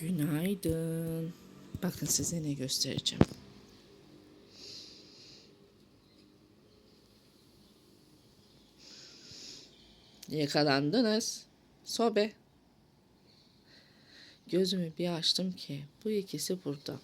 Günaydın. Bakın size ne göstereceğim. Yakalandınız. Sobe. Gözümü bir açtım ki bu ikisi burada.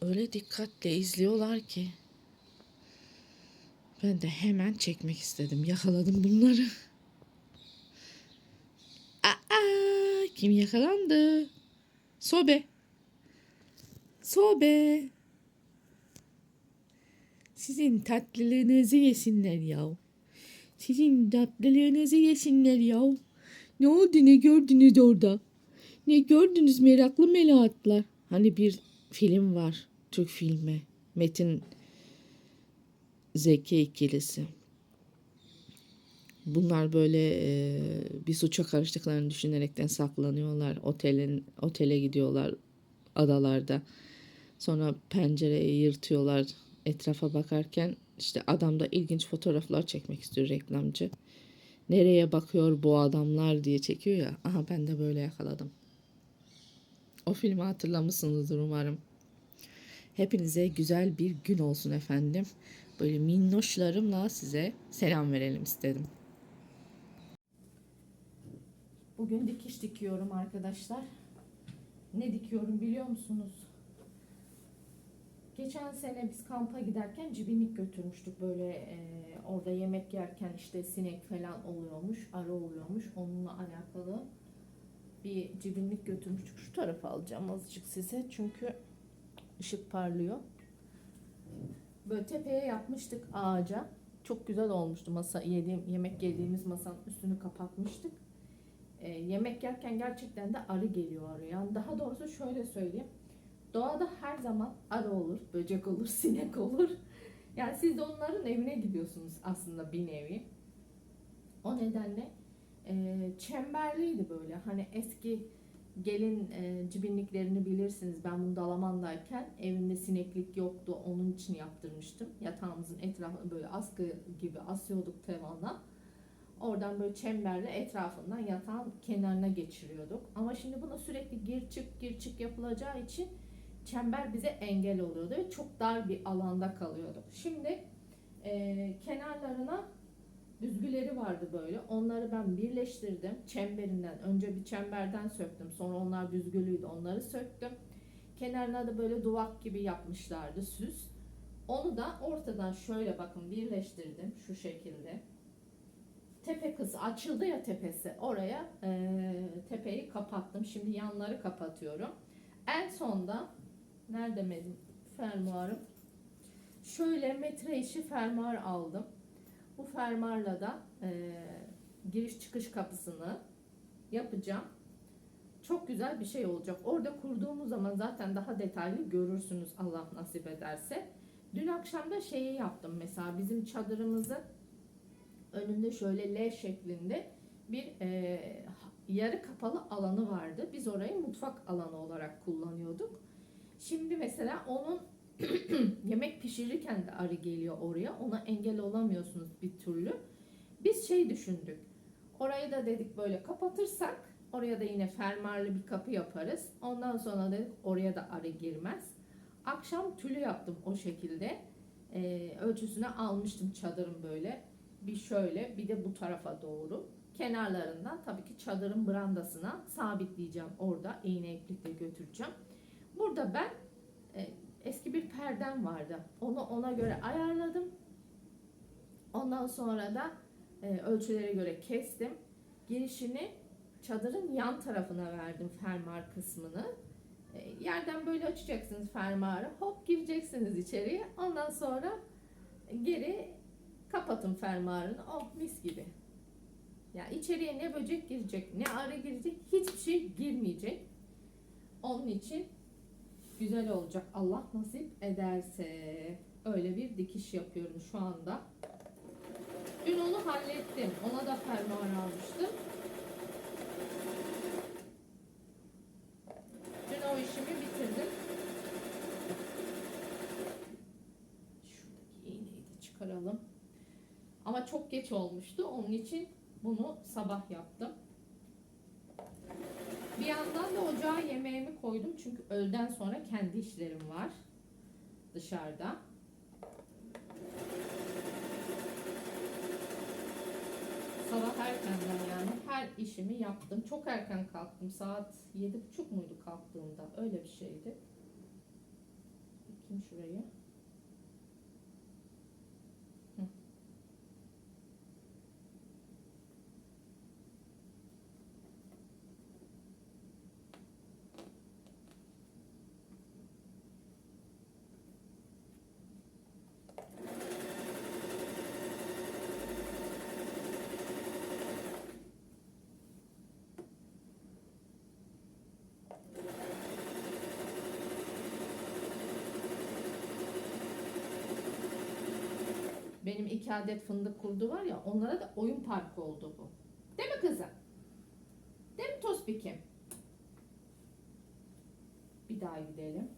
Öyle dikkatle izliyorlar ki ben de hemen çekmek istedim. Yakaladım bunları. Aa, kim yakalandı? Sobe. Sobe. Sizin tatlılığınızı yesinler ya. Sizin tatlılığınızı yesinler ya. Ne oldu ne gördünüz orada? Ne gördünüz meraklı melahatlar? Hani bir film var. Türk filmi. Metin Zeki ikilisi. Bunlar böyle e, bir suça karıştıklarını düşünerekten saklanıyorlar. Otelin otele gidiyorlar adalarda. Sonra pencereyi yırtıyorlar etrafa bakarken işte adam da ilginç fotoğraflar çekmek istiyor reklamcı. Nereye bakıyor bu adamlar diye çekiyor ya. Aha ben de böyle yakaladım. O filmi hatırlamışsınızdır umarım. Hepinize güzel bir gün olsun efendim. Böyle minnoşlarımla size selam verelim istedim. Bugün dikiş dikiyorum arkadaşlar. Ne dikiyorum biliyor musunuz? Geçen sene biz kampa giderken cibinlik götürmüştük böyle e, orada yemek yerken işte sinek falan oluyormuş, arı oluyormuş. Onunla alakalı bir cibinlik götürmüştük. Şu tarafa alacağım azıcık size çünkü ışık parlıyor. Böyle tepeye yapmıştık ağaca. Çok güzel olmuştu masa yediğim yemek yediğimiz masanın üstünü kapatmıştık. E, yemek yerken gerçekten de arı geliyor araya. Daha doğrusu şöyle söyleyeyim. Doğada her zaman arı olur, böcek olur, sinek olur. Yani siz de onların evine gidiyorsunuz aslında bir nevi. O nedenle e, çemberliydi böyle. Hani eski gelin e, cibinliklerini bilirsiniz. Ben bunu Dalaman'dayken evimde sineklik yoktu. Onun için yaptırmıştım. Yatağımızın etrafını böyle askı gibi asıyorduk tavana. Oradan böyle çemberle etrafından yatağın kenarına geçiriyorduk. Ama şimdi buna sürekli gir çık gir çık yapılacağı için çember bize engel oluyordu ve çok dar bir alanda kalıyorduk. Şimdi e, kenarlarına düzgüleri vardı böyle. Onları ben birleştirdim. Çemberinden önce bir çemberden söktüm. Sonra onlar düzgülüydü. Onları söktüm. Kenarına da böyle duvak gibi yapmışlardı süs. Onu da ortadan şöyle bakın birleştirdim şu şekilde. Tepe kızı açıldı ya tepesi. Oraya e, tepeyi kapattım. Şimdi yanları kapatıyorum. En sonda nerede benim fermuarım? Şöyle metre işi fermuar aldım. Bu fermuarla da e, giriş çıkış kapısını yapacağım. Çok güzel bir şey olacak. Orada kurduğumuz zaman zaten daha detaylı görürsünüz Allah nasip ederse. Dün akşam da şeyi yaptım mesela bizim çadırımızın önünde şöyle L şeklinde bir e, yarı kapalı alanı vardı. Biz orayı mutfak alanı olarak kullanıyorduk. Şimdi mesela onun yemek pişirirken de arı geliyor oraya. Ona engel olamıyorsunuz bir türlü. Biz şey düşündük. Orayı da dedik böyle kapatırsak oraya da yine fermuarlı bir kapı yaparız. Ondan sonra dedik oraya da arı girmez. Akşam tülü yaptım o şekilde. Ee, ölçüsüne almıştım çadırın böyle. Bir şöyle bir de bu tarafa doğru. Kenarlarından tabii ki çadırın brandasına sabitleyeceğim orada. iğne iplikle götüreceğim. Burada ben e, eski bir perdem vardı. Onu ona göre ayarladım. Ondan sonra da e, ölçülere göre kestim. Girişini çadırın yan tarafına verdim fermuar kısmını. E, yerden böyle açacaksınız fermuarı. Hop gireceksiniz içeriye. Ondan sonra geri kapatın fermuarını. Oh mis gibi. Ya içeriye ne böcek girecek, ne arı girecek, hiçbir şey girmeyecek. Onun için güzel olacak. Allah nasip ederse. Öyle bir dikiş yapıyorum şu anda. Dün onu hallettim. Ona da fermuar almıştım. Dün o işimi bitirdim. Şuradaki iğneyi de çıkaralım. Çok geç olmuştu. Onun için bunu sabah yaptım. Bir yandan da o yemeğimi koydum çünkü öğleden sonra kendi işlerim var dışarıda. Sabah erkenden yani her işimi yaptım. Çok erken kalktım. Saat yedi buçuk muydu kalktığımda? Öyle bir şeydi. Bakayım şurayı. Hı. Benim iki adet fındık kurdu var ya onlara da oyun parkı oldu bu. Değil mi kızım? Değil mi Tospik'im? Bir daha gidelim.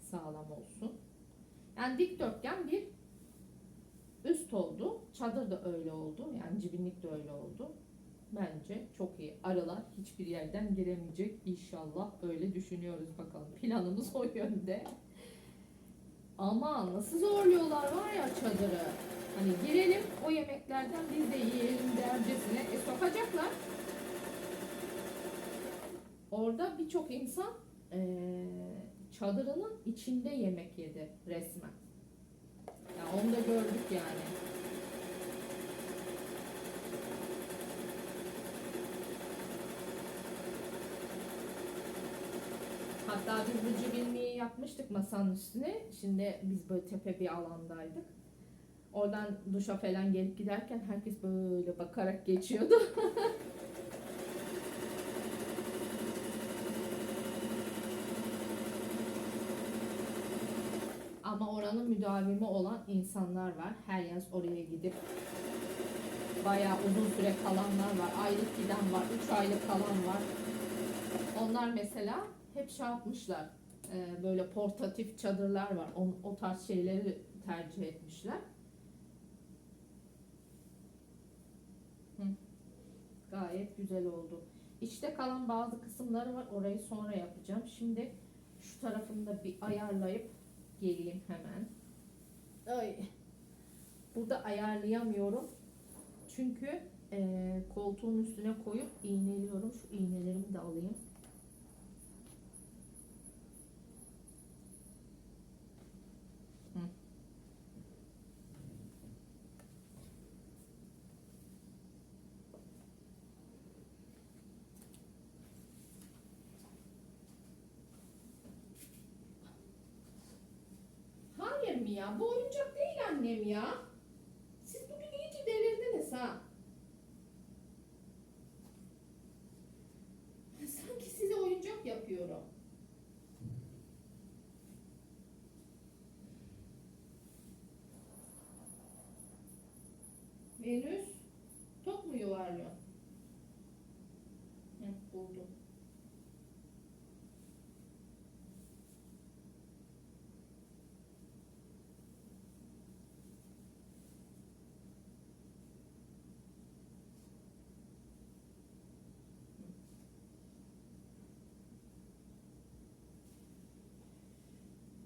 Sağlam olsun. Yani dikdörtgen bir üst oldu. Çadır da öyle oldu. Yani cibinlik de öyle oldu. Bence çok iyi. Arılar hiçbir yerden giremeyecek. İnşallah öyle düşünüyoruz bakalım. Planımız o yönde. Ama nasıl zorluyorlar var ya çadırı. Hani girelim o yemeklerden biz de yiyelim dercesine. E sokacaklar. Orada birçok insan eee, çadırının içinde yemek yedi resmen. Ya onu da gördük yani. Hatta biz bu cibinliği yapmıştık masanın üstüne. Şimdi biz böyle tepe bir alandaydık. Oradan duşa falan gelip giderken herkes böyle bakarak geçiyordu. Ama oranın müdavimi olan insanlar var. Her yaz oraya gidip bayağı uzun süre kalanlar var. Aylık giden var, 3 aylık kalan var. Onlar mesela hep şey yapmışlar. E, böyle portatif çadırlar var. O, o tarz şeyleri tercih etmişler. Hı. Gayet güzel oldu. İçte kalan bazı kısımları var. Orayı sonra yapacağım. Şimdi şu tarafını da bir ayarlayıp geleyim hemen. Ay. Burada ayarlayamıyorum. Çünkü e, koltuğun üstüne koyup iğneliyorum. Şu iğnelerimi de alayım. Hı. Hayır mı ya? Bu oyuncak değil annem ya. Siz bugün iyice delirdiniz ha. Sanki size oyuncak yapıyorum. Venüs top mu yuvarlıyor? Hı, buldum.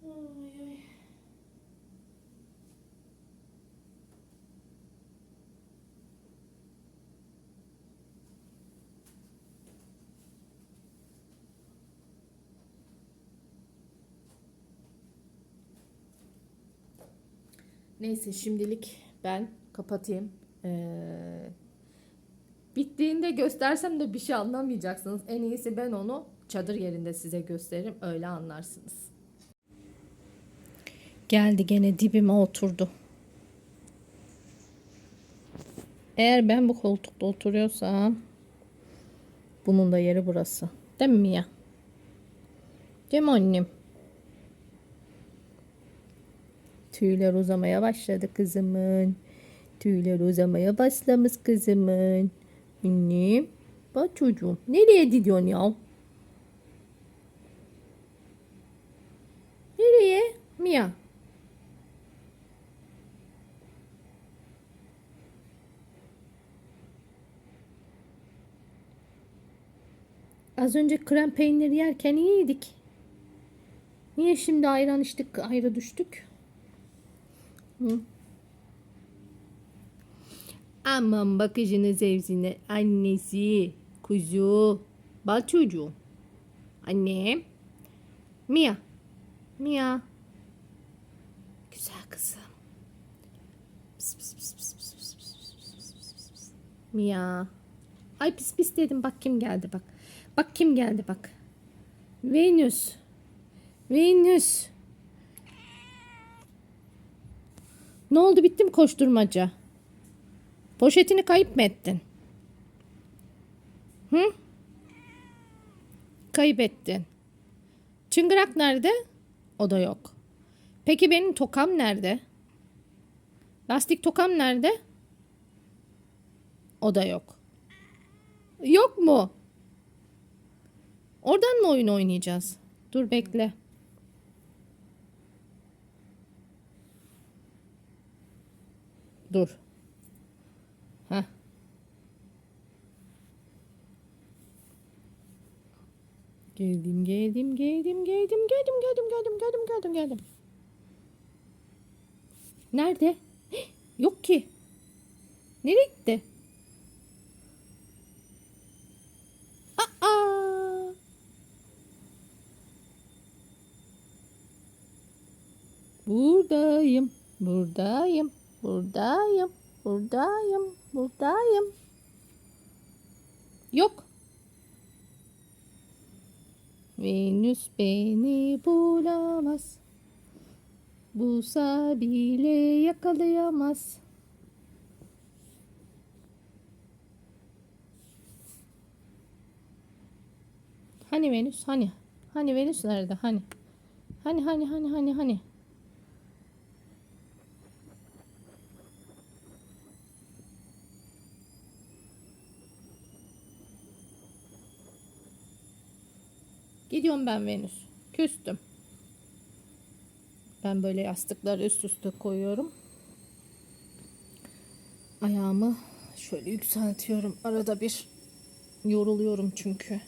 Ay, ay. Neyse şimdilik ben kapatayım. Ee, bittiğinde göstersem de bir şey anlamayacaksınız. En iyisi ben onu çadır yerinde size gösteririm. Öyle anlarsınız. Geldi gene dibime oturdu. Eğer ben bu koltukta oturuyorsam bunun da yeri burası. Değil mi Mia? Değil mi annem? Tüyler uzamaya başladı kızımın. Tüyler uzamaya başlamış kızımın. Annem. Bak çocuğum. Nereye gidiyorsun ya? Nereye? Mia. Az önce krem peynir yerken iyiydik. Niye şimdi ayran içtik ayrı düştük? Hı. Aman bakışını zevzine. Annesi, kuzu, bal çocuğu. Annem. Mia. Mia. Güzel kızım. Pis pis pis pis pis pis pis pis Mia. Ay pis pis dedim. Bak kim geldi bak. Bak kim geldi bak. Venüs. Venüs. Ne oldu bitti mi koşturmaca? Poşetini kayıp mı ettin? Hı? Kaybettin. Çıngırak nerede? O da yok. Peki benim tokam nerede? Lastik tokam nerede? O da yok. Yok mu? Oradan mı oyun oynayacağız? Dur bekle. Dur. Heh. Geldim, geldim, geldim, geldim, geldim, geldim, geldim, geldim, geldim, geldim. Nerede? Hih, Yok ki. Nereye gitti? Aa! Buradayım, buradayım, buradayım, buradayım, buradayım. Yok. Venüs beni bulamaz. Bulsa bile yakalayamaz. Hani Venüs hani? Hani Venüs nerede? Hani? Hani hani hani hani hani? Gidiyorum ben Venüs. Küstüm. Ben böyle yastıkları üst üste koyuyorum. Ayağımı şöyle yükseltiyorum. Arada bir yoruluyorum çünkü.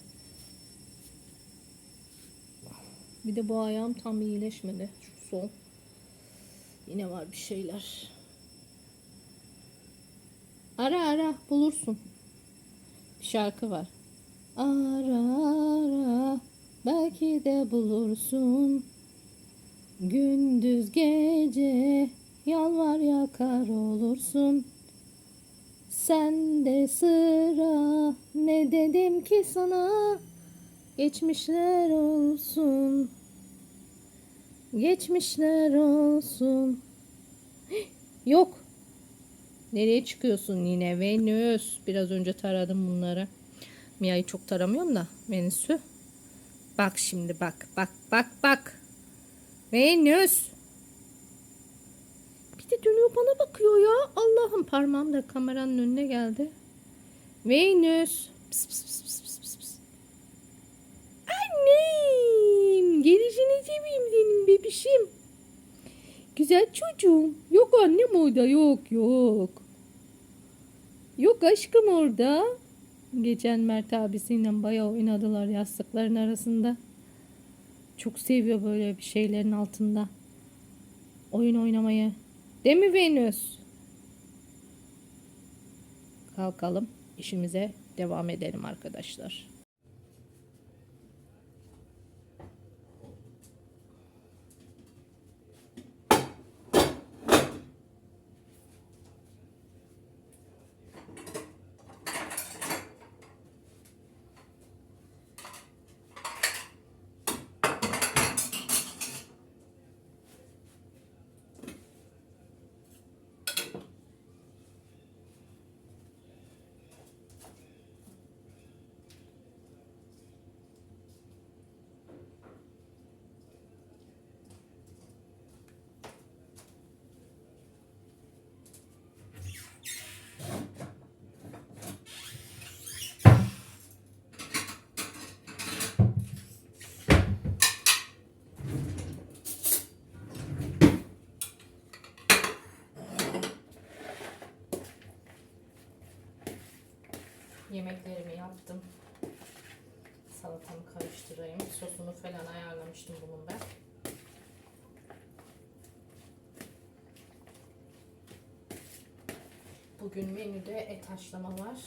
Bir de bu ayağım tam iyileşmedi. Şu sol. Yine var bir şeyler. Ara ara bulursun. Bir şarkı var. Ara belki de bulursun. Gündüz gece yalvar yakar olursun. Sen de sıra ne dedim ki sana geçmişler olsun. Geçmişler olsun. Yok. Nereye çıkıyorsun yine Venüs? Biraz önce taradım bunları. Mia'yı çok taramıyorum da Venüs'ü. Bak şimdi bak bak bak bak. Venüs. Bir de dönüyor bana bakıyor ya. Allah'ım parmağım da kameranın önüne geldi. Venüs. Pıs pıs pıs pıs pıs pıs. Annem. Gelişini seveyim senin bebişim. Güzel çocuğum. Yok annem orada yok yok. Yok aşkım orada. Geçen Mert abisiyle bayağı oynadılar yastıkların arasında. Çok seviyor böyle bir şeylerin altında. Oyun oynamayı. Değil mi Venüs? Kalkalım. işimize devam edelim arkadaşlar. Yemeklerimi yaptım. karıştırayım. Sosunu falan ayarlamıştım bunun ben. Bugün menüde et haşlama var.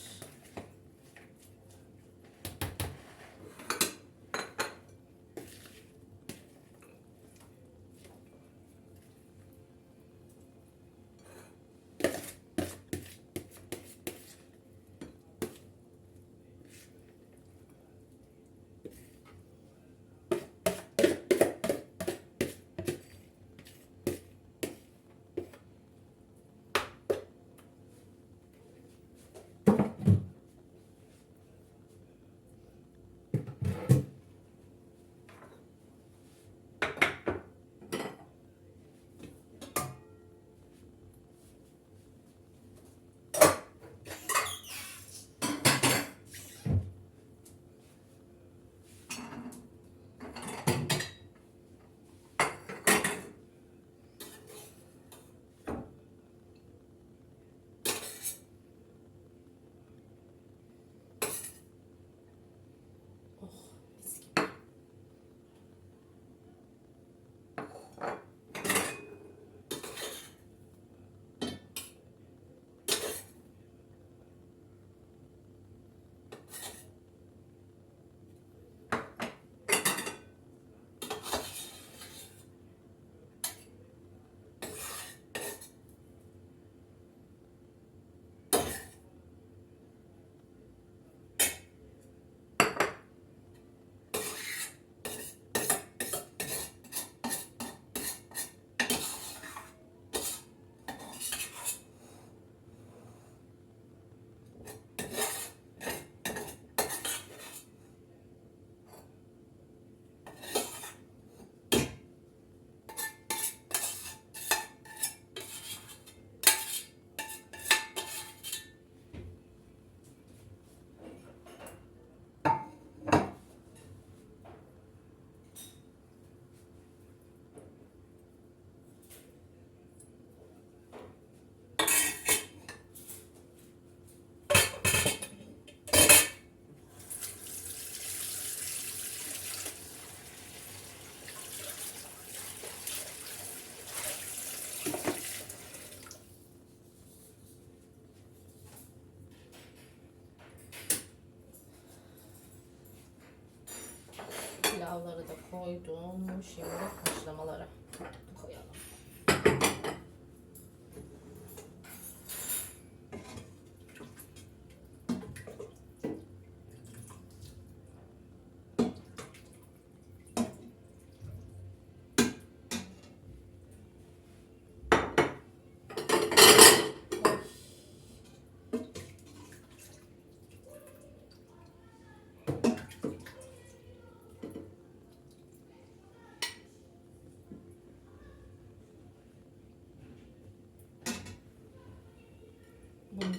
Koydum. Şimdi haşlamalara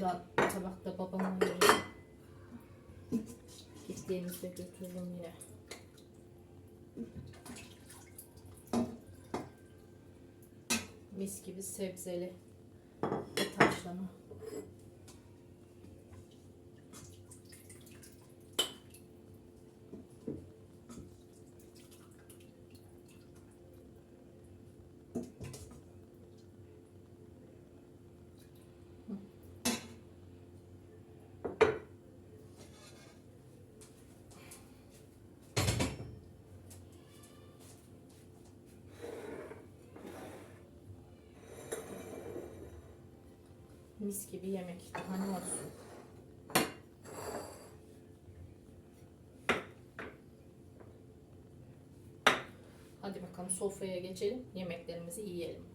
da tabakta babama vereyim. Gittiğimizde götürürüm yine. Mis gibi sebzeli et haşlama. Mis gibi yemek. Daha ne olsun? Hadi bakalım sofraya geçelim. Yemeklerimizi yiyelim.